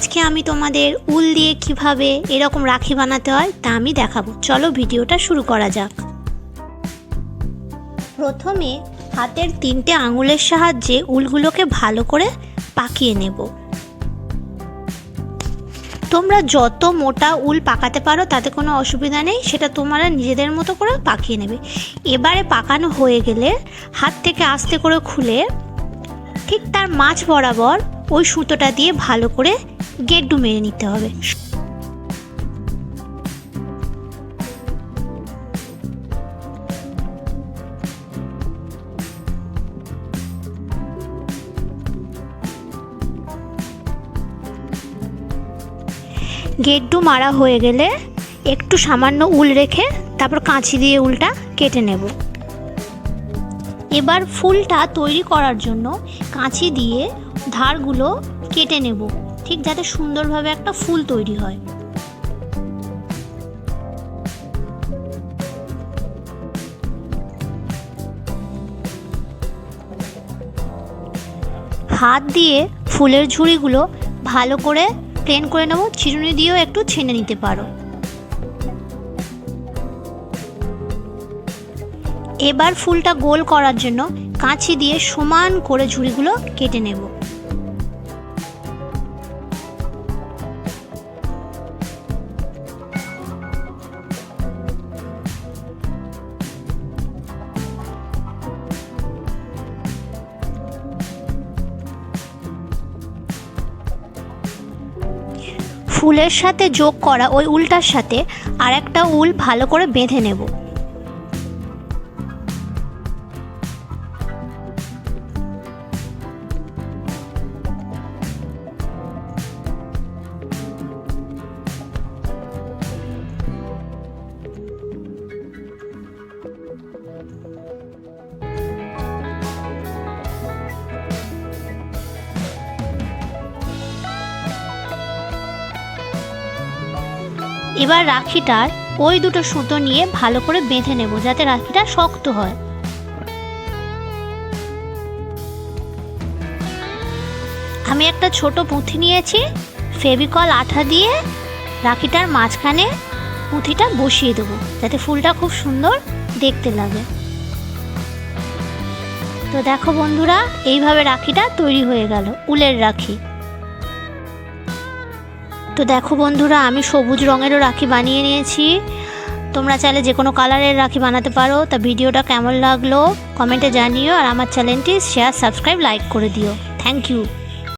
আজকে আমি তোমাদের উল দিয়ে কীভাবে এরকম রাখি বানাতে হয় তা আমি দেখাবো। চলো ভিডিওটা শুরু করা যাক। প্রথমে হাতের তিনটে আঙুলের সাহায্যে উলগুলোকে ভালো করে পাকিয়ে নেব। তোমরা যত মোটা উল পাকাতে পারো, তাতে কোনো অসুবিধা নেই, সেটা তোমরা নিজেদের মতো করে পাকিয়ে নেবে। এবারে পাকানো হয়ে গেলে হাত থেকে আস্তে করে খুলে ঠিক তার মাছ বরাবর ওই সুতোটা দিয়ে ভালো করে গেড্ডু মেরে নিতে হবে। গেড্ডু মারা হয়ে গেলে একটু সামান্য উল রেখে তারপর কাঁচি দিয়ে উলটা কেটে নেব। এবার ফুলটা তৈরি করার জন্য কাঁচি দিয়ে ধারগুলো কেটে নেব। ঠিক যাতে সুন্দরভাবে একটা ফুল তৈরি হয়। হাত দিয়ে ফুলের ঝুড়িগুলো ভালো করে প্লেন করে নেব, চিরুনি দিয়েও একটু ছেনে নিতে পারো। এবার ফুলটা গোল করার জন্য কাঁচি দিয়ে সমান করে ঝুড়িগুলো কেটে নেব। ফুলের সাথে যোগ করা ওই উলটার সাথে আর একটা উল ভালো করে বেঁধে নেব। এবার রাখিটার ওই দুটো সুতো নিয়ে ভালো করে বেঁধে নেব, যাতে রাখিটা শক্ত হয়। আমি একটা ছোট পুঁথি নিয়েছি, ফেভিকল আঠা দিয়ে রাখিটার মাঝখানে পুঁথিটা বসিয়ে দেবো, যাতে ফুলটা খুব সুন্দর দেখতে লাগে। তো দেখো বন্ধুরা, এইভাবে রাখিটা তৈরি হয়ে গেল, উলের রাখি। তো দেখো বন্ধুরা, আমি সবুজ রঙেরও রাখি বানিয়ে নিয়েছি। তোমরা চাইলে যে কোনো কালারের রাখি বানাতে পারো। তা ভিডিওটা কেমন লাগল, কমেন্টে জানিও আর আমার চ্যানেলটি শেয়ার সাবস্ক্রাইব লাইক করে দিও। Thank you